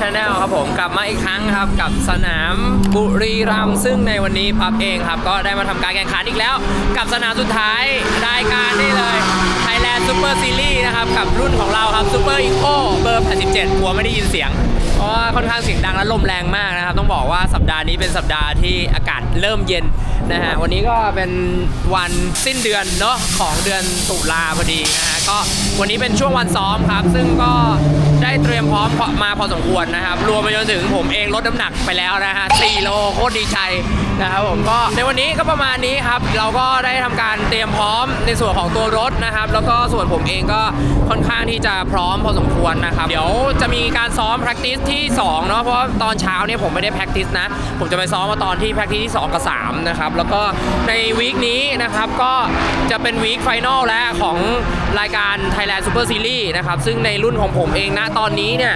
ยินดีต้อนรับเข้าสู่ Squad Channel ครับผมกลับมาอีกครั้งครับกับสนามบุรีรัมย์ซึ่งในวันนี้ปั๊บเองครับ ก็ได้มาทำการแข่งขันอีกแล้ว กับสนามสุดท้ายรายการนี่เลย Thailand Super Series นะครับ กับรุ่นของเราครับ Super Eco เบอร์ 87กลัวไม่ได้ยินเสียง เพราะว่าค่อนข้างเสียงดังและลมแรงมากนะครับ ต้องบอกว่าสัปดาห์นี้เป็นสัปดาห์ที่อากาศเริ่มเย็นนะฮะวันนี้ก็เป็นวันสิ้นเดือนเนาะของเดือนตุลาพอดีนะฮะก็วันนี้เป็นช่วงวันซ้อมครับ ซึ่งก็ ได้เตรียมพร้อมมาพอสมควรนะครับ รวมไปจนถึงผมเองลดน้ำหนักไปแล้วนะฮะ4โลโคตรดีใจนะครับผมก็ในวันนี้ก็ประมาณนี้ครับ เราก็ได้ทำการเตรียมพร้อมในส่วนของตัวรถนะครับ แล้วก็ส่วนผมเองก็ค่อนข้างที่จะพร้อมพอสมควรนะครับ เดี๋ยวจะมีการซ้อม practice ที่2เนาะเพราะตอนเช้าเนี่ยผมไม่ได้ practice นะ ผมจะไปซ้อมมาตอนที่ practice ที่ 2 กับ 3 นะครับ แล้วก็ในวีคนี้นะครับก็จะเป็นวีคไฟนอลแล้วของรายการ Thailand Super Series นะครับ ซึ่งในรุ่นของผมเองนะตอนนี้เนี่ย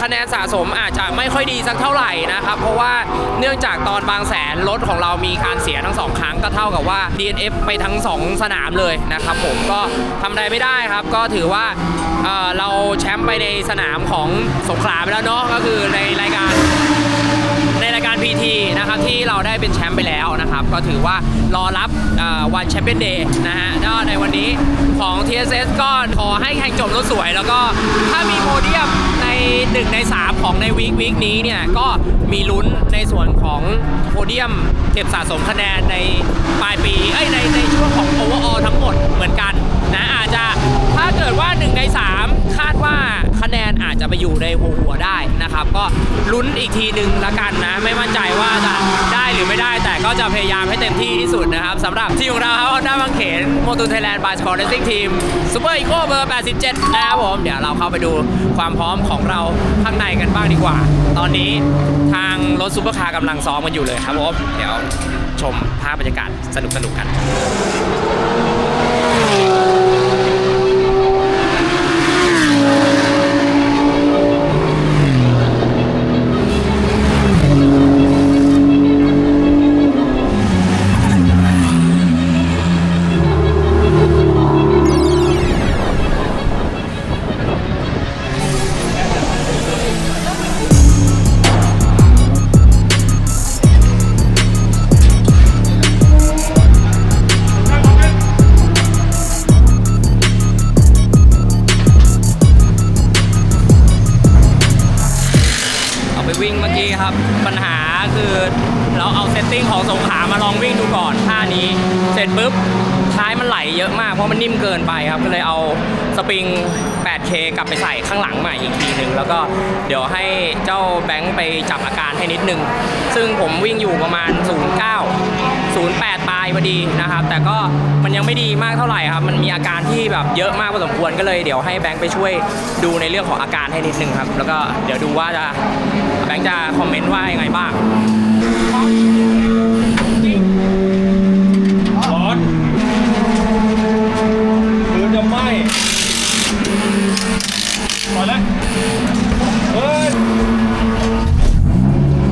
คะแนนสะสมอาจจะไม่ค่อยดีสักเท่าไหร่นะครับ เพราะว่าเนื่องจากตอนบางแสนรถของเรามีการเสียทั้งสองครั้งก็เท่ากับว่า DNF ไปทั้ง 2 สนามเลยนะครับผมก็ทำอะไรไม่ได้ครับ ก็ถือว่าเเราแชมป์ไปในสนามของสงขลาไปแล้วเนาะก็คือในรายการ PT นะครับที่เราได้เป็นแชมป์ไปแล้วนะครับ ก็ถือว่ารอรับวันแชมเปี้ยนเดย์นะฮะก็ในวันนี้ของ TSS ก็ขอให้แข่งจบรถสวย แล้วก็ถ้ามีโพเดียมใน 1 ใน 3 ของในวีควีคนี้เนี่ย ก็มีลุ้นในส่วนของโพเดียมเก็บสะสมคะแนนในปลายปี เอ้ยในในช่วงของโอเวอร์ออทั้งหมดเหมือนกัน นะอาจจะถ้าเกิดว่า 1 ใน 3 คาดว่าคะแนนอาจจะไปอยู่ในหัวหัวๆได้นะครับ ก็ลุ้นอีกทีหนึ่งละกันนะ ไม่มั่นใจว่าจะได้หรือไม่ได้ แต่ก็จะพยายามให้เต็มที่ที่สุดนะครับสำหรับทีมของเราครับ Honda บางเขนโมตูไทยแลนด์บายสกอร์เรซิ่งทีมซูเปอร์อีโคเบอร์ 87 นะครับผม เดี๋ยวเราเข้าไปดูความพร้อมของเราข้างในกันบ้างดีกว่า ตอนนี้ทางรถซูเปอร์คาร์กำลังซ้อมกันอยู่เลยครับผมเดี๋ยวชมภาพบรรยากาศสนุกๆกัน อะมากเพราะมันนิ่มเกินไปครับก็เลยเอาสปริง 8K กลับไปใส่ข้างหลังใหม่อีกทีหนึ่งแล้วก็เดี๋ยวให้เจ้าแบงค์ไปจับอาการให้นิดนึง ซึ่งผมวิ่งอยู่ประมาณ 09 08 ปลายพอดีนะครับ แต่ก็มันยังไม่ดีมากเท่าไหร่ครับ มันมีอาการที่แบบเยอะมากพอสมควรก็เลยเดี๋ยวให้แบงค์ไปช่วยดูในเรื่องของอาการให้นิดนึงครับ แล้วก็เดี๋ยวดูว่าจะแบงค์จะคอมเมนต์ว่ายังไงบ้าง ร้อน ไหม้พอเลยเฮ้ย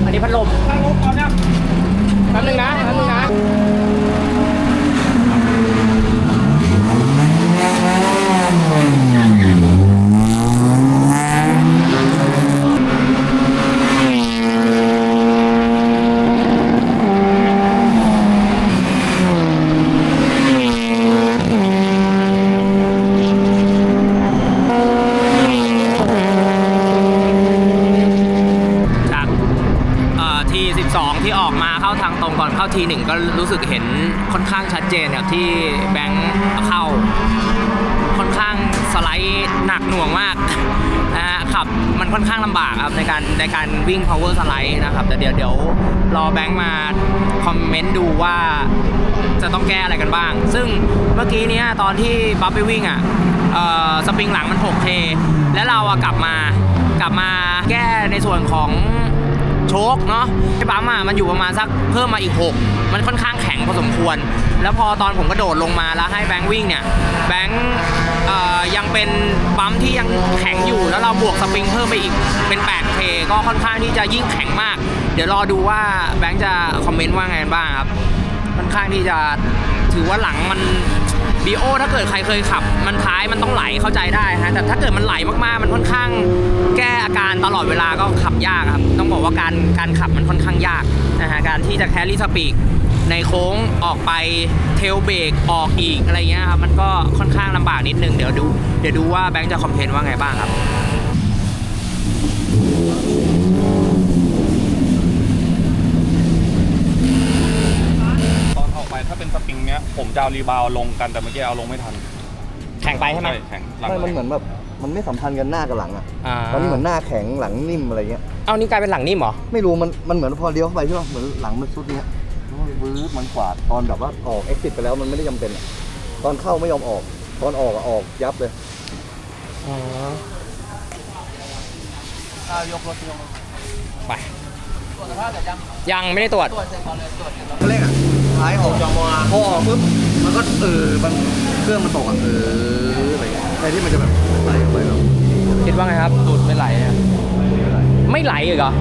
อันนี้พัดลมตั้งงบก่อนนะแป๊บนึงนะแป๊บนึงนะ จากที12 ที่ออกมาเข้าทางตรงก่อนเข้าที หนึ่งก็รู้สึกเห็นค่อนข้างชัดเจนครับที่แบงค์เข้า ค่อนข้างสไลด์หนักหน่วงมากนะฮะขับมันค่อนข้างลำบากครับในการในการวิ่ง power สไลด์นะครับ แต่เดี๋ยวเดี๋ยวรอแบงค์มาคอมเมนต์ดูว่าจะต้องแก้อะไรกันบ้าง ซึ่งเมื่อกี้เนี้ยตอนที่บัฟไปวิ่งอะเออสปริงหลังมัน 6K แล้วเราอะกลับมากลับมาแก้ในส่วนของ โชคเนาะไอ้ปั๊มอะมันอยู่ประมาณสักเพิ่มมาอีก 6 มันค่อนข้างแข็งพอสมควร แล้วพอตอนผมกระโดดลงมาแล้วให้แบงค์วิ่งเนี่ยแบงค์ยังเป็นปั๊มที่ยังแข็งอยู่แล้วเราบวกสปริงเพิ่มไปอีกเป็น 8K ก็ค่อนข้างที่จะยิ่งแข็งมาก เดี๋ยวรอดูว่าแบงค์จะคอมเมนต์ว่าไงบ้างครับค่อนข้างที่จะถือว่าหลังมัน บีโอถ้าเกิดใครเคยขับ มันท้ายมันต้องไหลเข้าใจได้ฮะแต่ถ้าเกิดมันไหลมากๆ มันค่อนข้างแก้อาการตลอดเวลาก็ขับยากครับ ต้องบอกว่าการการขับมันค่อนข้างยากนะฮะการที่จะแครี่สปีกในโค้งออกไปเทลเบรกออกอีกอะไรเงี้ยครับมันก็ค่อนข้างลำบากนิดนึงเดี๋ยวดูเดี๋ยวดูว่าแบงค์จะคอมเพนว่าไงบ้างครับ ตอนออกไปถ้าเป็นสปริงเนี้ยผม จะเอารีบาวด์ลงกันแต่เมื่อกี้เอาลงไม่ทันแข่งไปใช่ไหมแข็งหลังไม่มันเหมือนแบบมันไม่สัมพันธ์กันหน้ากับหลังอะาตอนนี้เหมือนหน้าแข็งหลังนิ่มอะไรเงี้ย เอานี่กลายเป็นหลังนิ่มเหรอ ไม่รู้มันมันเหมือนพอเลี้ยวเข้าไปใช่ป่ะเหมือนหลังมันซุดเนี้ยแล้วมันวืบมันกวาดตอนแบบว่าออก exit ไปแล้วมันไม่ได้จำเป็นอะตอนเข้าไม่ยอมออก ตอนออกอะออกยับเลยอ๋อถ้ายกรถยกไปตรวจสภาพเสร็จยังยังไม่ได้ตรวจตรวจเสร็จก่อนเลยตรวจเสร็จแล้วก็เร่งอะ ท้ายออกจอมอพอออกปุ๊บมันก็เออมันเครื่องมันตกอะเอออะไรเงี้ยแทนที่มันจะแบบไหลออกไปแบบคิดว่าไงครับ ตูดไม่ไหลอะไม่ไหลอีกเหรอ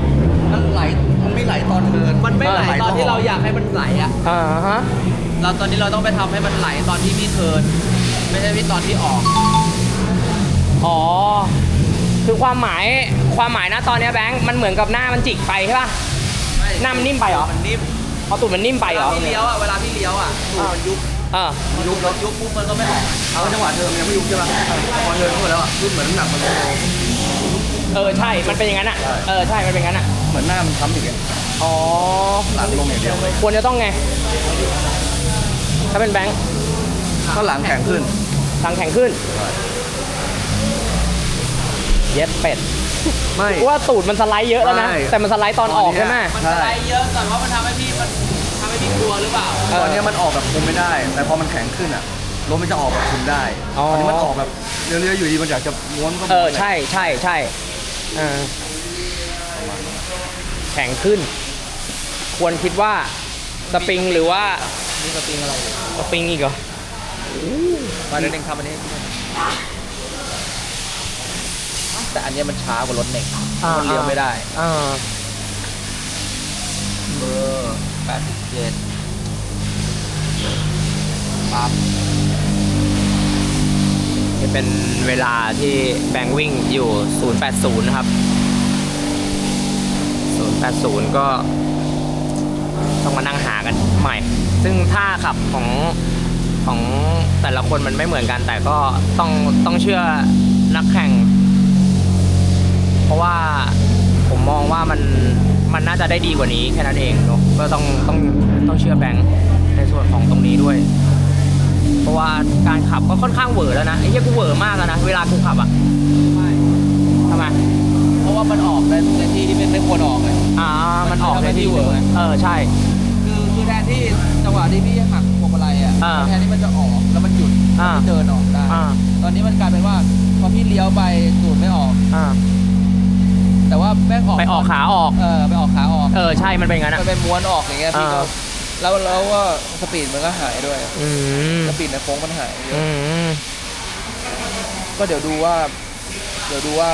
มันไหลมันไม่ไหลตอนเดินมันไม่ไหลเตอนที่เราอยากให้มันไหลอะอ่าฮะเราตอนนี้เราต้องไปทำให้มันไหลตอนที่พี่เทิร์นไม่ใช่พี่ตอนที่ออก อ๋อ คือความหมายความหมายนะตอนเนี้ยแบงค์มันเหมือนกับหน้ามันจิกไปใช่ป่ะหน้ามันนิ่มไปเหรอมันนิ่ม พอตูดมันนิ่มไปเวเหรลาอพี่เลี้ยวอะเวลาพี่เลี้ยวอะตูดมันยุบเออพอยุบรถยุบปุ๊บมันก็ไม่ออกเอาจังหวะเธอมันยังไม่ยุบใช่ป่ะพอเธอเข้ามาแล้วอะรุ่นเหมือนน้ำหนักมันลงเออ ใช่ มันเป็นอย่างนั้นอะใช่เออ ใช่ มันเป็นอย่างนั้นอะ เหมือนหน้ามันค้ำอีกอะอ๋อ หลังลงอย่างเดียวเลยควรจะต้องไง ถ้าเป็นแบงค์ก็หลังแข็งขึ้นทางแข็งขึ้น เย็ดเป็ด ไม่ว่าตูดมันสไลด์เยอะแล้วนะใช่แต่มันสไลด์ตอนออกใช่ไหม มันสไลด์เยอะแต่ว่ามันทำให้พี่มันทำให้พี่กลัวหรือเปล่าเออตอนเนี้ยมันออกแบบคุมไม่ได้ แต่พอมันแข็งขึ้นอะรถมันจะออกแบบคุมได้อ๋อ ตอนนี้มันออกแบบเรื่อยๆอยู่ดีมันอยากจะม้วนก็ม้วนเออใช่ใช่ใช่เออแข็งขึ้น ควรคิดว่าสปริงหรือว่านี่สปริงอะไรอยู่สปริงอีกเหรอ มาเดี๋ยวเน่งทำอันนี้ แต่อันเนี้ยมันช้ากว่ารถเน่งมันเลี้ยวไม่ได้อ่าเบอร์แปดสิบเจ็ดปั๊บจะเป็นเวลาที่แบงค์วิ่งอยู่ 080 นะครับ 080 ก็ต้องมานั่งหากันใหม่ ซึ่งท่าขับของของแต่ละคนมันไม่เหมือนกัน แต่ก็ต้องต้องเชื่อนักแข่ง เพราะว่าผมมองว่ามันมันน่าจะได้ดีกว่านี้แค่นั้นเองเนาะก็ต้องต้องต้องเชื่อแบงค์ในส่วนของตรงนี้ด้วย เพราะว่าการขับก็ค่อนข้างเหวอแล้วนะไอ้เหี้ยกูเหวอมากแล้วนะเวลากูขับอะไม่ทำไมเพราะว่ามันออกในในที่ที่ไม่ไม่ควรออกเลยอ่ามันออกในที่มันทำให้ที่เหวอไงเออใช่ คือคือแทนที่จังหวะที่พี่หักพวงมาลัยอะอ่าแทนที่มันจะออกแล้วมันหยุดอ่าพี่เดินออกได้อ่าตอนนี้มันกลายเป็นว่าพอพี่เลี้ยวไปสูดไม่ออก อ่า แต่ว่าแม่งออกไปออกขาออก เออไปออกขาออกเออใช่มันเป็นงั้นอะ มันเป็นม้วนออกอย่างเงี้ยพี่ก็อ่า แล้วแล้วก็สปีดมันก็หายด้วยอืมสปีดในโค้งมันหายเยอือะมก็เดี๋ยวดูว่า เดี๋ยวดูว่า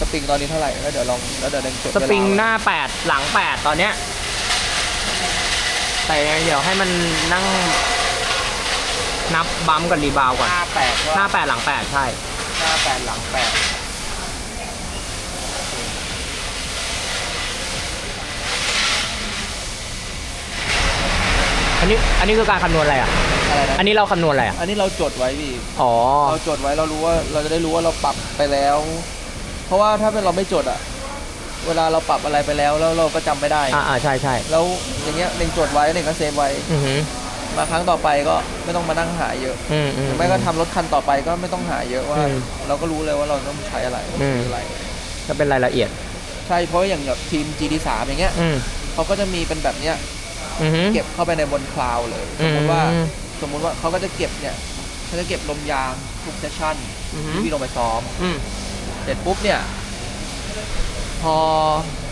สปริงตอนนี้เท่าไหร่แล้วเดี๋ยวลองแล้วเดี๋ยวเดินจดสเวลาปริงหไว้น้าแปดหลังแปดตอนเนี้ยแต่เดี๋ยวให้มันนั่ง นับบัมป์กับรีบาวก่อน หน้าแปดหน้าแปดหลังแปดใช่ หน้าแปดหลังแปด นนี้อันนี้คือการคำนวณอะไรอะ อะไรนะอันนี้เราคำนวณอะไรอะ อันนี้เราจดไว้พี่ อ๋อ เราจดไว้เรารู้ว่าเราจะได้รู้ว่าเราปรับไปแล้ว เพราะว่าถ้าเป็นเราไม่จดอะเวลาเราปรับอะไรไปแล้วแล้วเราก็จำไม่ได้ อ่าอ่าใช่ใช่แล้วอย่างเงี้ยเน่งจดไว้เน่งก็เซฟไว้ อือหือมาครั้งต่อไปก็ไม่ต้องมานั่งหาเยอะอืมอืหม รือไม่ก็ทำรถคันต่อไปก็ไม่ต้องหาเยอะว่า อืมเราก็รู้เลยว่าเราต้องใช้อะไรอืมซื้ออะไร ก็เป็นรายละเอียด ใช่เพราะอย่างแบบทีม GT3 อย่างเงี้ย อืม เขาก็จะมีเป็นแบบเนี้ย อือหือเก็บเข้าไปในบนคลาวด์เลยอืสมมมติว่าสมมุติว่าเขาก็จะเก็บเนี่ยเขาจะเก็บลมยางทุกเซสชั่นอือหือที่พี่ลงไปซ้อม อืม เสร็จปุ๊บเนี่ย พอ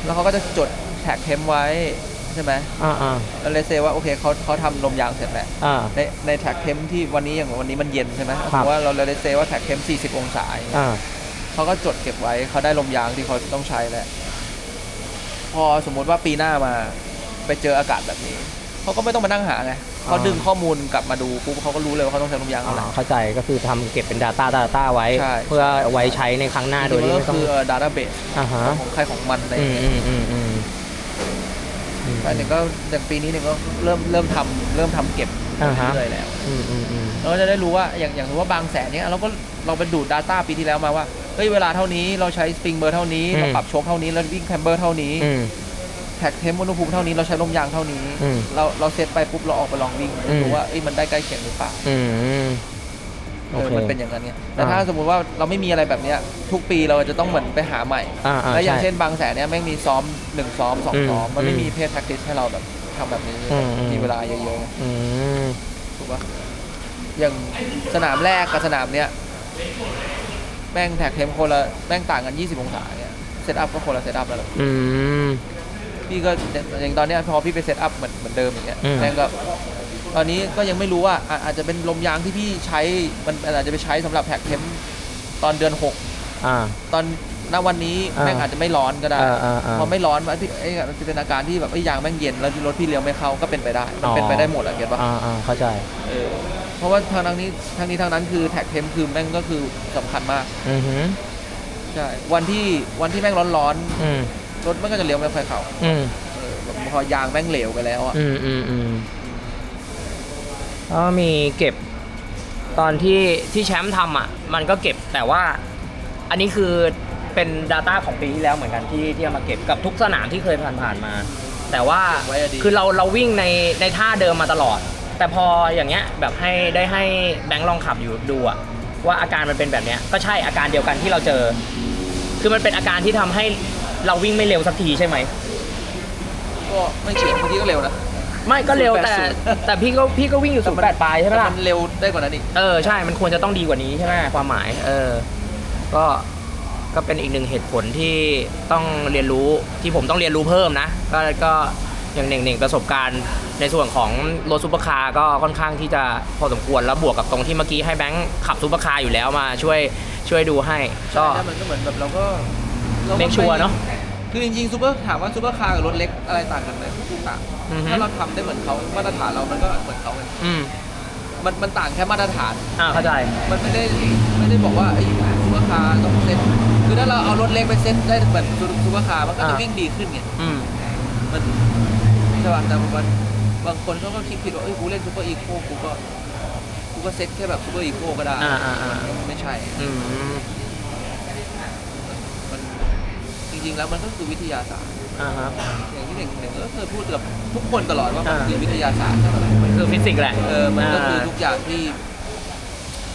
แล้วเขาก็จะจดแท็กเทมไว้ใช่ไหมอ่าอ่าแล้วเลยเซว่าโอเคเขาเขาทำลมยางเสร็จแล้ว อ่า ในในแท็กเทมที่วันนี้อย่างวันนี้มันเย็นใช่ไหมครับเพราะว่าเราเลยเซว่าแท็กเทม40 องศาอย่างเงี้ยอ่า เขาก็จดเก็บไว้เขาได้ลมยางที่เขาต้องใช้แล้วพอสมมุติว่าปีหน้ามา ไปเจออากาศแบบนี้เขาก็ไม่ต้องมานั่งหาไงเขาอ่าดึงข้อมูลกลับมาดูปุ๊บเขาก็รู้เลยว่าเขาต้องใช้ลมยางอ๋เท่าไหร่อเข้าใจก็คือทำเก็บเป็น Data Data ไว้ใช่เพื่อไว้ใช้ในครั้งหน้าจโดยริงๆที่มันไม่ก็ต้องคือดัตต้าเบสอ่าฮะของใครของมันอะไรออืย่างมเงี้ยอืมอืมอืมอืมแต่เนี่ยก็อย่างปีนี้เนี่ยก็เริ่มเริ่มทำเริ่มทำเก็บอ่าฮะเรื่อยๆแล้วอืมอืมอืมเราก็จะได้รู้ว่าอย่างอย่างรู้ว่าบางแสนเนี่ยเราก็เราไปดูด Data ปีที่แล้วมาว่าเฮ้ยเวลาเท่านี้เราใช้สปริงเบอร์เท่านี้เราปรับโชคเท่านี้เราวิ่งแคมเบอร์เท่านี้อืม แท็กเทมอุณหภูมิเท่านี้เราใช้ลมยางเท่านี้ อืมเราเราเซตไปปุ๊บเราออกไปลองวิ่งอืม ดูว่าเอ้ยมันได้ใกล้เคียงหรือเปล่าอืมเอโออเค มันเป็นอย่างนั้นเนี่ยแต่อ่า ถ้าสมมุติว่าเราไม่มีอะไรแบบเนี้ยทุกปีเราจะต้องเหมือนไปหาใหม่ อ่าอ่าแล้วอย่างใช่ เช่นบางแสนเนี่ยแม่งมีซ้อมหนึ่งซ้อมสองอืมซ้อมมันไม่อืมมีเพจแท็กติสให้เราแบบทำแบบนี้อืมอืม มีเวลาเยอะอืมๆถูกปะอย่างสนามแรกกับสนามเนี้ยแม่งแท็กเทมคนละแม่งต่างกัน 20 องศาเนี่ยเซตอัพก็คนละเซตอัพแล้วอืม พี่ก็อย่างตอนเนี้ยพอพี่ไปเซตอัพเหมือนเหมือนเดิมอย่างเงี้ยอืม แม่งก็ตอนนี้ก็ยังไม่รู้ว่าอะอาจจะเป็นลมยางที่พี่ใช้มันอาจจะไปใช้สำหรับแท็กเทมตอนเดือน6อ่า ตอนณวันนี้อ่าแม่งอาจจะไม่ร้อนก็ได้ อ่าอ่าอ่า พอไม่ร้อนมันพี่ไอ้มันจะเป็นอาการที่แบบไอ้ยางแม่งเย็นแล้วรถพี่เลี้ยวไม่เข้าก็เป็นไปได้มันเป็นไปได้หมดอะเก็ตปะ อ่าอ่าเข้าใจ เออเพราะว่าทางนั้นนี้ทางนี้ทางนั้นคือแท็กเทมคือแม่งก็คือสำคัญมากอือหือใช่วันที่วันที่แม่งร้อนอืมๆ รถมันก็จะเลี้ยวไม่ค่อยเข้าอืมเออแบบพอยางแม่งเหลวไปแล้วอะอืมอืมอืมแล้วก็มีเก็บตอนที่ที่แชมป์ทำอะ มันก็เก็บแต่ว่า อันนี้คือเป็น Data ของปีที่แล้วเหมือนกันที่ที่เอามาเก็บกับทุกสนามที่เคยผ่านผ่านๆมา แต่ว่าไว้อะดีคือเราเราวิ่งในในท่าเดิมมาตลอด แต่พออย่างเงี้ยแบบให้ได้ให้แบงค์ลองขับอยู่ดูอะว่าอาการมันเป็นแบบเนี้ยก็ใช่อาการเดียวกันที่เราเจอ คือมันเป็นอาการที่ทำให้ เราวิ่งไม่เร็วสักทีใช่ไหม ก็ไม่เฉียงบางทีก็เร็วนะ ไม่ก็เร็วแต่ 080 แต่พี่ก็พี่ก็วิ่งอยู่สูงแปดปลายใช่ไหมแต่ล่ะ มันเร็วได้กว่านั้นอีก เออใช่ มันควรจะต้องดีกว่านี้ใช่ไหมความหมาย เออ ก็ ก็เป็นอีกหนึ่งเหตุผลที่ต้องเรียนรู้ที่ผมต้องเรียนรู้เพิ่มนะ ก็ก็อย่างหนึ่งหนึ่งประสบการณ์ในส่วนของรถซูเปอร์คาร์ก็ค่อนข้างที่จะพอสมควรแล้วบวกกับตรงที่เมื่อกี้ให้แบงค์ขับซูเปอร์คาร์อยู่แล้วมาช่วยช่วยดูให้ก็ ใช่แล้วมันก็เหมือนแบบเราก็ราก็ make sure เนอะ คือจริงๆซูเปอร์ถามว่าซูเปอร์คาร์กับรถเล็กอะไรต่างกันไหมต่างอือฮึ ถ้าเราทำได้เหมือนเขามาตรฐานเรามันก็เหมือนเขาไงอืมมันมันต่างแค่มาตรฐาน อ่าเข้าใจ มันไม่ได้ไม่ได้บอกว่าไอ้ซูเปอร์คาร์ต้องเซ็ตคือถ้าเราเอารถเล็กไปเซ็ตได้เหมือนซูเปอร์คาร์มันก็อ่าจะวิ่งดีขึ้นไง อืม มันใช่ป่ะแต่บางคนบางคนเขาก็คิดผิดว่าเอ้ยกูเล่นซูเปอร์อีโคกูก็กูก็เซ็ตแค่แบบซูเปอร์อีโคก็ได้อ่าอ่าอ่า มันไม่ใช่ อืม มันจ ริง ๆ แล้วมันก็คือวิทยาศาสตร์ อ่าฮะ อย่างที่หนึ่งหนึ่งก็เคยพูดกับทุกคนตลอดว่ามันอ่า คือวิทยาศาสตร์ใช่ไหมมันคือฟิสิกส์แหละเออมันก็คือทุกอย่างที่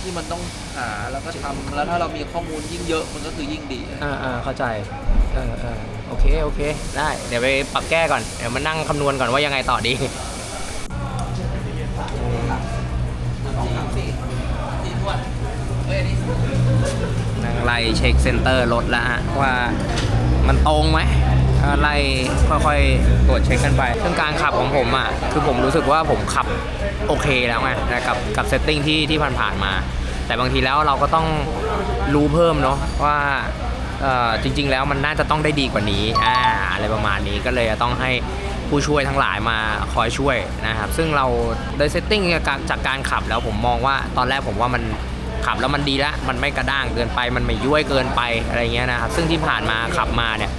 ที่มันต้องหาแล้วก็ทำแล้วถ้าเรามีข้อมูลยิ่งเยอะมันก็คือยิ่งดี อ่าอ่าเข้าใจเออเออโอเค โอเค ได้ เดี๋ยวไปปรับแก้ก่อน เดี๋ยวมานั่งคำนวณก่อนว่ายังไงต่อดีนั่งไล่เช็คเซนเตอร์รถแล้วฮะว่า มันตรงไหมก็ไล่ค่อยๆตรวจเช็คกันไปซึ่งการขับของผมอะคือผมรู้สึกว่าผมขับโอเคแล้วไงกับกับเซตติ้งที่ที่ผ่านๆมา แต่บางทีแล้วเราก็ต้องรู้เพิ่มเนาะว่าเออจริง ๆ แล้วมันน่าจะต้องได้ดีกว่านี้อ่าอะไรประมาณนี้ก็เลยต้องให้ผู้ช่วยทั้งหลายมาคอยช่วยนะครับ ซึ่งเราโดยเซตติ้งจากจากการขับแล้วผมมองว่าตอนแรกผมว่ามัน ขับแล้วมันดีละมันไม่กระด้างเกินไปมันไม่ย้วยเกินไปอะไรเงี้ยนะครับซึ่งที่ผ่านมาขับมาเนี่ย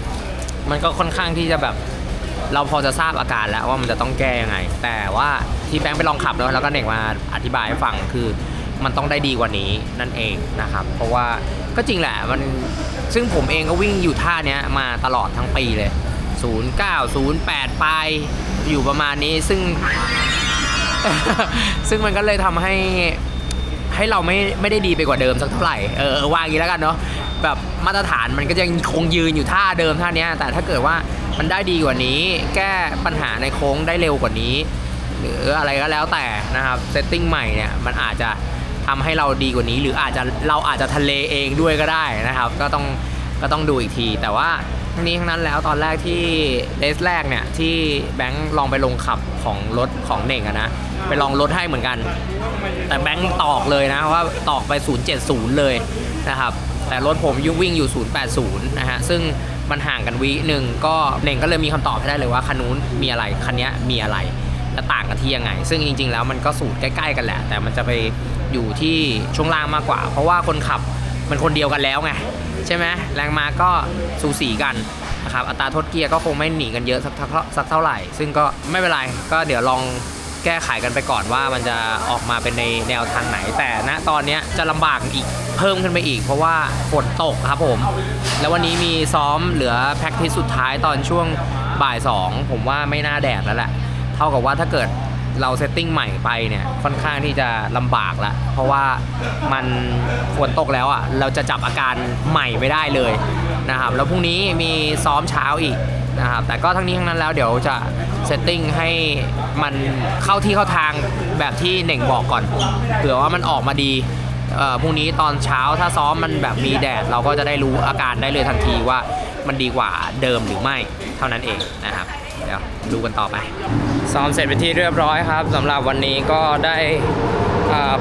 มันก็ค่อนข้างที่จะแบบเราพอจะทราบอาการแล้วว่ามันจะต้องแก้ยังไง แต่ว่าที่แบงค์ไปลองขับแล้วแล้วก็เด็กมาอธิบายให้ฟังคือมันต้องได้ดีกว่านี้นั่นเองนะครับ เพราะว่าก็จริงแหละมันซึ่งผมเองก็วิ่งอยู่ท่าเนี้ยมาตลอดทั้งปีเลย 09 08ปลายอยู่ประมาณนี้ซึ่ง ซึ่งมันก็เลยทำให้ ให้เราไม่ไม่ได้ดีไปกว่าเดิมสักเท่าไหร่เออว่าอย่างนี้แล้วกันเนาะแบบมาตรฐานมันก็ยังคงยืนอยู่ท่าเดิมท่าเนี้ยแต่ถ้าเกิดว่ามันได้ดีกว่านี้ แก้ปัญหาในโค้งได้เร็วกว่านี้ หรืออะไรก็แล้วแต่นะครับเซตติ้งใหม่เนี่ยมันอาจจะทำให้เราดีกว่านี้ หรืออาจจะเราอาจจะทะเลเองด้วยก็ได้นะครับ ก็ต้องก็ต้องดูอีกทีแต่ว่า ทั้งนี้ทั้งนั้นแล้วตอนแรกที่เลสแรกเนี่ยที่แบงค์ลองไปลงขับของรถของเน่งอะนะไปลองรถให้เหมือนกัน แต่แบงค์ตอกเลยนะว่าตอกไป 070 เลยนะครับแต่รถผมยุ่วิ่งอยู่ 080 นะฮะซึ่งมันห่างกันวิหนึ่งก็เน่งก็เลยมีคำตอบให้ได้เลยว่าคันนู้นมีอะไรคันนี้มีอะไรและต่างกันที่ยังไง ซึ่งจริง ๆ แล้วมันก็สูตรใกล้ ๆ กันแหละ แต่มันจะไปอยู่ที่ช่วงล่างมากกว่า เพราะว่าคนขับมันคนเดียวกันแล้วไง ใช่ไหมแรงมาก็สูสีกันนะครับอัตราทดเกียร์ก็คงไม่หนีกันเยอะสักเท่าสักเท่าไหร่ ซึ่งก็ไม่เป็นไรก็เดี๋ยวลองแก้ไขกันไปก่อนว่ามันจะออกมาเป็นในแนวทางไหน แต่ณตอนนี้จะลำบากอีกเพิ่มขึ้นไปอีก เพราะว่าฝนตกครับผม แล้ววันนี้มีซ้อมเหลือแพ็กทิสสุดท้ายตอนช่วงบ่าย 2 ผมว่าไม่น่าแดดแล้วแหละ เท่ากับว่าถ้าเกิด เราเซตติ้งใหม่ไปเนี่ยค่อนข้างที่จะลำบากละเพราะว่ามันฝนตกแล้วอะเราจะจับอาการใหม่ไม่ได้เลยนะครับแล้วพรุ่งนี้มีซ้อมเช้าอีกนะครับแต่ก็ทั้งนี้ทั้งนั้นแล้วเดี๋ยวจะเซตติ้งให้มันเข้าที่เข้าทางแบบที่เหน่งบอกก่อนเผื่อว่ามันออกมาดีเอ่อพรุ่งนี้ตอนเช้าถ้าซ้อมมันแบบมีแดด เราก็จะได้รู้อาการได้เลยทันทีว่ามันดีกว่าเดิมหรือไม่เท่านั้นเองนะครับ เดี๋ยวดูกันต่อไป ซ้อมเสร็จเป็นที่เรียบร้อยครับสำหรับวันนี้ก็ได้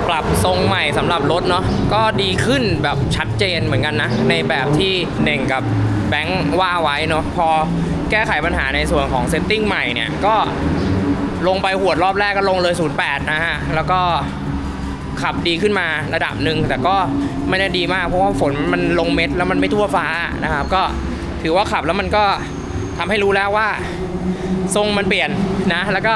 ปรับทรงใหม่สำหรับรถเนาะก็ดีขึ้นแบบชัดเจนเหมือนกันนะ ในแบบที่เน่งกับแบงค์ว่าไว้เนาะพอแก้ไขปัญหาในส่วนของเซตติ้งใหม่เนี่ยก็ลงไปหวดรอบแรกก็ลงเลย 08 นะฮะ แล้วก็ขับดีขึ้นมาระดับหนึ่งแต่ก็ไม่ได้ดีมากเพราะว่าฝนมันลงเม็ดแล้วมันไม่ทั่วฟ้านะครับ ก็ถือว่าขับแล้วมันก็ทำให้รู้แล้วว่า ทรงมันเปลี่ยน นะแล้วก็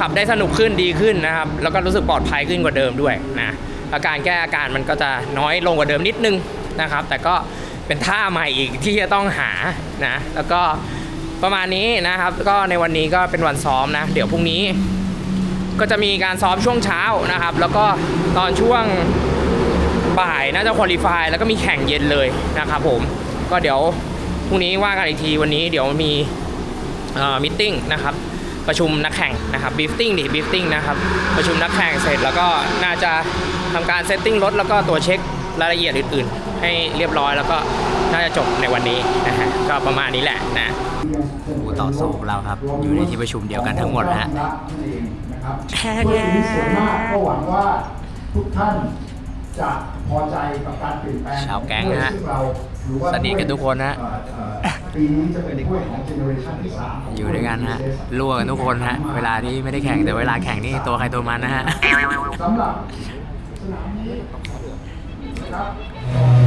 ขับได้สนุกขึ้นดีขึ้นนะครับ แล้วก็รู้สึกปลอดภัยขึ้นกว่าเดิมด้วยนะอาการแก้อาการมันก็จะน้อยลงกว่าเดิมนิดนึงนะครับ แต่ก็เป็นท่าใหม่อีกที่จะต้องหานะแล้วก็ประมาณนี้นะครับ ก็ในวันนี้ก็เป็นวันซ้อมนะ เดี๋ยวพรุ่งนี้ ก็จะมีการซ้อมช่วงเช้านะครับ แล้วก็ตอนช่วงบ่ายน่าจะคุริฟายแล้วก็มีแข่งเย็นเลยนะครับผมก็เดี๋ยวพรุ่งนี้ว่ากันอีกทีวันนี้เดี๋ยวมีมิทติ้งนะครับ ประชุมนักแข่งนะครับบีฟติ้งดิบีฟติ้งนะครับประชุมนักแข่งเสร็จแล้วก็น่าจะทำการเซตติ้งรถแล้วก็ตัวเช็ครายละเอียดอื่น ๆ ให้เรียบร้อยแล้วก็น่าจะจบในวันนี้นะฮะก็ประมาณนี้แหละนะผู้ต่อสู้ของเราครับ อยู่ในที่ประชุมเดียวกันทั้งหมดนะฮะแค่นี้สวยมากก็หวังว่าทุกท่านจะพอใจกับการเปลี่ยนแปลงชาวแก๊งนะฮะซึ่งเราถือว่าสนิทกันทุกคนนะฮะเอ่อเอ่อ ปีนี้จะเป็นถ้วยของเจเนอเรชันที่สามอยู่ด้วยกันฮะรั่วกันทุกคนฮะ เวลาที่ไม่ได้แข่งแต่เวลาแข่งนี่ตัวใครตัวมันนะฮะ สำหรับสนามนี้นะครับ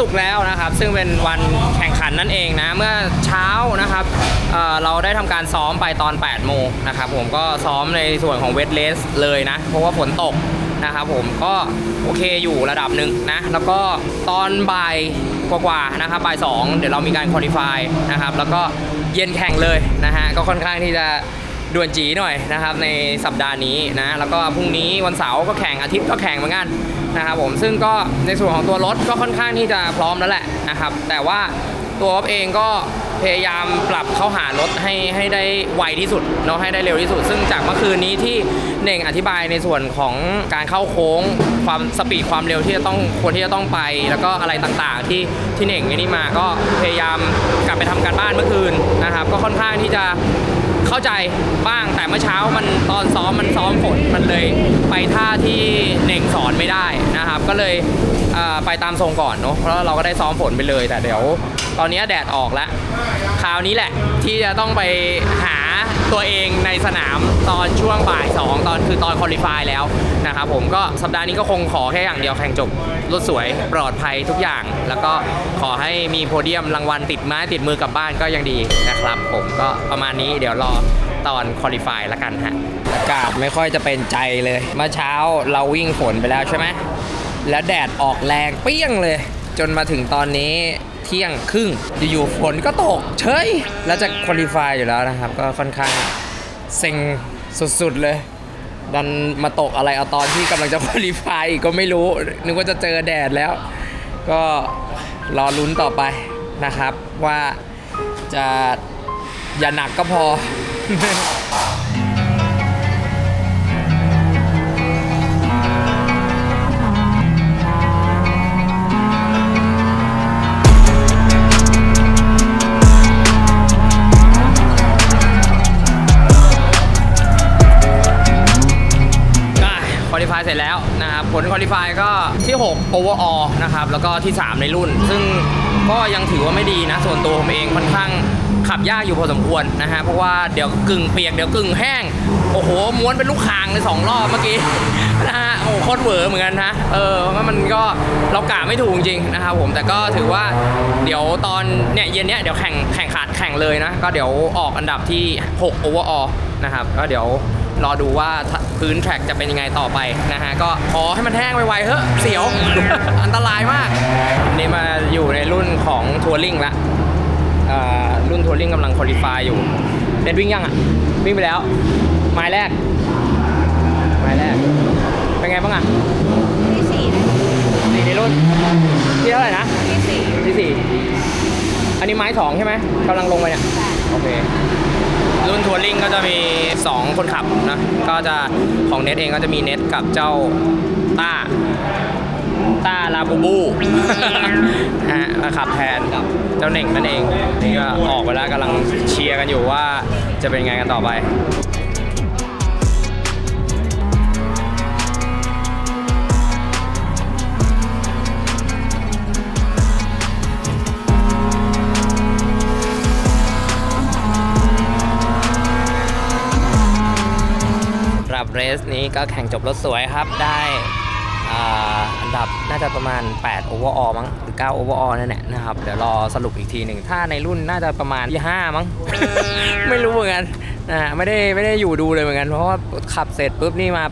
ศุกร์แล้วนะครับ ซึ่งเป็นวันแข่งขันนั่นเองนะ เมื่อเช้านะครับเเราได้ทำการซ้อมไปตอน 8 โมงนะครับ ผมก็ซ้อมในส่วนของเวทเลสเลยนะ เพราะว่าฝนตกนะครับผมก็โอเคอยู่ระดับหนึ่งนะ แล้วก็ตอนบ่ายกว่าๆนะครับบ่าย2เดี๋ยวเรามีการค u a l i f y นะครับ แล้วก็เย็นแข่งเลยนะฮะ ก็ค่อนข้างที่จะด่วนจีหน่อยนะครับในสัปดาห์นี้นะ แล้วก็พรุ่งนี้วันเสาร์ก็แข่งอาทิตย์ก็แข่งเหมือนกัน นะครับผมซึ่งก็ในส่วนของตัวรถก็ค่อนข้างที่จะพร้อมแล้วแหละนะครับแต่ว่าตัวรถเองก็พยายามปรับเข้าหารถให้ให้ได้ไวที่สุดเนาะให้ได้เร็วที่สุด ซึ่งจากเมื่อคืนนี้ที่เน่งอธิบายในส่วนของการเข้าโค้งความสปีดความเร็วที่จะต้องควรที่จะต้องไป แล้วก็อะไรต่างๆ ที่ที่เน่งนี่มาก็พยายามกลับไปทำการบ้านเมื่อคืนนะครับ ก็ค่อนข้างที่จะ เข้าใจบ้างแต่เมื่อเช้ามันตอนซ้อมมันซ้อมฝนมันเลยไปท่าที่เน่งสอนไม่ได้นะครับ ก็เลยไปตามทรงก่อนเนาะเพราะเราก็ได้ซ้อมฝนไปเลย แต่เดี๋ยว ตอนนี้แดดออกแล้วคราวนี้แหละที่จะต้องไปหา ตัวเองในสนามตอนช่วงบ่าย 2 ตอนคือตอนคอลิฟายแล้วนะครับผมก็สัปดาห์นี้ก็คงขอแค่อย่างเดียวแข่งจบรถสวยปลอดภัยทุกอย่าง แล้วก็ขอให้มีโพเดียมรางวัลติดไม้ติดมือกลับบ้านก็ยังดีนะครับ ผมก็ประมาณนี้เดี๋ยวรอตอนคอลิฟายล้วกันฮะอากาศไม่ค่อยจะเป็นใจเลยเมื่อเช้าเราวิ่งฝนไปแล้วใช่ไหมแล้วแดดออกแรงเปี้ยงเลย จนมาถึงตอนนี้เที่ยงครึ่งอยู่ๆฝนก็ตก เฉยแล้วจะคุริฟายอยู่แล้วนะครับ ก็ค่อนข้างเซ็งสุดๆเลยดันมาตกอะไรเอาตอนที่กำลังจะคุริฟายอีกก็ไม่รู้ นึกว่าจะเจอแดดแล้ว ก็รอลุ้นต่อไปนะครับ ว่าจะอย่าหนักก็พอ เสร็จแล้วนะครับผลคอลิฟายก็ที่ 6 overall นะครับแล้วก็ที่ 3 ในรุ่น ซึ่งก็ยังถือว่าไม่ดีนะ ส่วนตัวผมเองค่อนข้างขับยากอยู่พอสมควรนะฮะเพราะว่าเดี๋ยวกึ่งเปียกเดี๋ยวกึ่งแห้ง โอ้โหม้วนเป็นลูกคางเลยสองรอบเมื่อกี้นะฮะโอ้โคตรเวอเหมือนกันนะเออเพราะว่ามันก็เรากะไม่ถูกจริงนะครับผมแต่ก็ถือว่าเดี๋ยวตอนเนี่ยเย็นเนี้ยเดี๋ยวแข่งแข่งขันแข่งเลยนะ ก็เดี๋ยวออกอันดับที่ 6 overall นะครับก็เดี๋ยว รอดูว่าพื้นแทร็กจะเป็นยังไงต่อไปนะฮะ ก็ขอให้มันแห้งไวๆเฮ้อะเสียว อันตรายมาก นี่มาอยู่ในรุ่นของทัวริงละอ่ารุ่นทัวริงกำลังคอลิฟายอยู่เน็ตวิ่งยังอะ วิ่งไปแล้ว ไม้แรก ไม้แรก เป็นไงบ้างอะที่สี่นะสี่ในรุ่นที่เท่าไหร่นะที่สี่ที่สี่อันนี้ไม้สองใช่ไหมกำลังลงไปเนี่ยโอเค รุ่นทัวริงก็จะมี 2 คนขับนะ ก็จะของเน็ตเองก็จะมีเน็ตกับเจ้าต้าต้าลาบูบูนะฮะมาขับแทนกับเจ้าเหน่งนั่นเอง นี่ก็ออกไปแล้วกำลังเชียร์กันอยู่ว่าจะเป็นไงกันต่อไป ก็แข่งจบรถสวยครับ ได้อันดับน่าจะประมาณ 8 overall มั้งหรือ 9 overall นั่นแหละนะครับ เดี๋ยวรอสรุปอีกทีหนึ่ง ถ้าในรุ่นน่าจะประมาณที่5มั้ง ไม่รู้เหมือนกันนะไม่ได้ไม่ได้อยู่ดูเลยเหมือนกัน เพราะว่าขับเสร็จปุ๊บนี่มา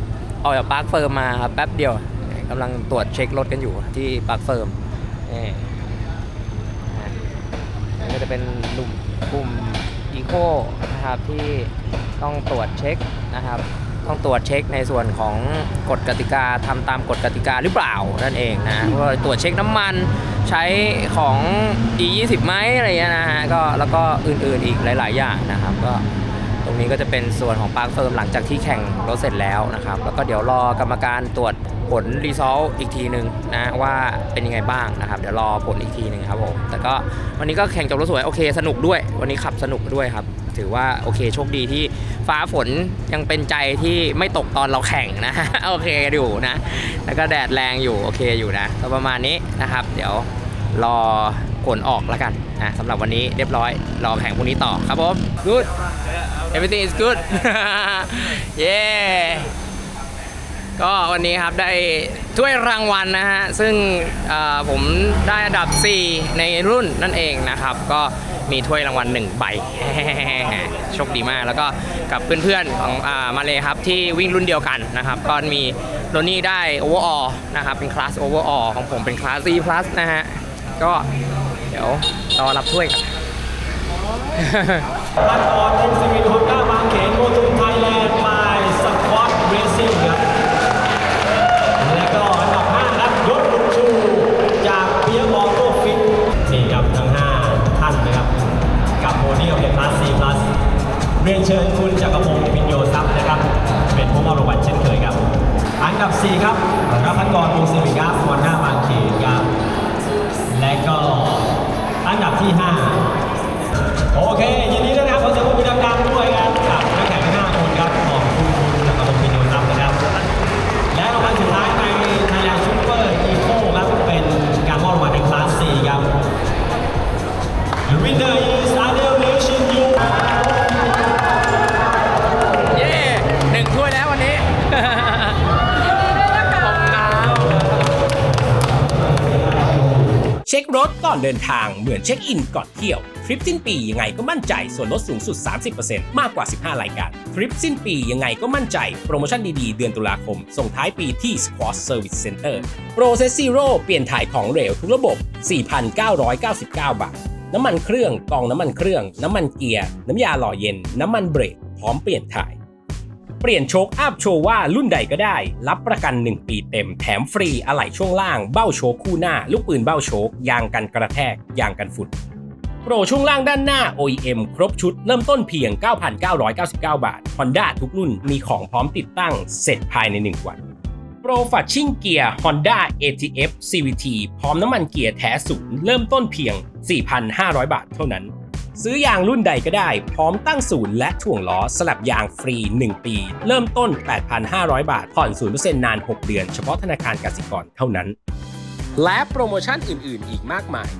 ออกจากปาร์คเฟิร์มมาครับแป๊บเดียวกำลังตรวจเช็ครถกันอยู่ที่ปาร์คเฟิร์มนี่นะฮะนี่ก็จะเป็นหนุ่มกลุ่มอีโคนะครับที่ต้องตรวจเช็คนะครับ ต้องตรวจเช็คในส่วนของกฎกติกาทำตามกฎกติกาหรือเปล่านั่นเองนะว่าตรวจเช็คน้ำมันใช้ของ E20 ไหมอะไรเงี้ยนะฮะก็แล้วก็อื่นๆอีกหลาย ๆ อย่างนะครับก็ตรงนี้ก็จะเป็นส่วนของปาร์คเฟิร์มหลังจากที่แข่งรถเสร็จแล้วนะครับแล้วก็เดี๋ยวรอกรรมการตรวจ ผลรีซอลอีกทีหนึ่งนะว่าเป็นยังไงบ้างนะครับ เดี๋ยวรอผลอีกทีหนึ่งครับผมแต่ก็วันนี้ก็แข่งจบรถสวยโอเคสนุกด้วย วันนี้ขับสนุกด้วยครับ ถือว่าโอเคโชคดีที่ฟ้าฝนยังเป็นใจที่ไม่ตกตอนเราแข่งนะ โอเคอยู่นะ แล้วก็แดดแรงอยู่โอเคอยู่นะก็ประมาณนี้นะครับ เดี๋ยวรอผลออกแล้วกันนะสำหรับวันนี้เรียบร้อย รอแข่งพรุ่งนี้ต่อครับผม good everything is good เย้ ก็วันนี้ครับได้ถ้วยรางวัลนะฮะ ซึ่งผมได้อันดับ 4 ในรุ่นนั่นเองนะครับ ก็มีถ้วยรางวัล1ใบโชคดีมาก แล้วก็กับเพื่อนๆของอามาเลยครับที่วิ่งรุ่นเดียวกันนะครับ ก็มีโรนี่ได้โอเวอร์ออนะครับ เป็นคลาสโอเวอร์ออของผมเป็นคลาส C+ นะฮะ ก็เดี๋ยวรอรับถ้วยกันขั้นตอนทีมซีวินฮอนด้าบางเขน รียนเชิญคุณจักรพงศ์พินโยทรัพย์นะครับ เป็นผู้มอบรางวัลเช่นเคยครับ อันดับ 4 ครับรับพันกรวงศิริกาฟอนด้าบางเขนครับและก็ รถก่อนเดินทางเหมือนเช็คอินก่อนเที่ยว ทริปสิ้นปียังไงก็มั่นใจส่วนลดสูงสุด 30%มากกว่า 15 รายการ ทริปสิ้นปียังไงก็มั่นใจ โปรโมชั่นดีๆ เดือนตุลาคม ส่งท้ายปีที่ Squad Service Center Process Zero เปลี่ยนถ่ายของเหลวทุกระบบ 4,999 บาท น้ำมันเครื่องกองน้ำมันเครื่อง น้ำมันเกียร์ น้ำยาหล่อเย็น น้ำมันเบรกพร้อมเปลี่ยนถ่าย เปลี่ยนโชคอัพโชว์ว่ารุ่นใดก็ได้ รับประกัน 1 ปีเต็ม แถมฟรีอะไหล่ช่วงล่าง เบ้าโชคคู่หน้า ลูกปืนเบ้าโชคยางกันกระแทก ยางกันฝุ่นโปรช่วงล่างด้านหน้า OEM ครบชุดเริ่มต้นเพียง 9,999 บาท Honda ทุกรุ่นมีของพร้อมติดตั้งเสร็จภายใน 1 วันโปรฟัชชิ่งเกียร์ Honda ATF CVT พร้อมน้ำมันเกียร์แท้ศูนย์เริ่มต้นเพียง 4,500 บาทเท่านั้น ซื้อยางรุ่นใดก็ได้ พร้อมตั้งศูนย์และถ่วงล้อสลับยางฟรี 1 ปี เริ่มต้น 8,500 บาท ผ่อน 0%นาน 6 เดือน เฉพาะธนาคารกสิกรเท่านั้น และโปรโมชั่นอื่น ๆ อีกมากมาย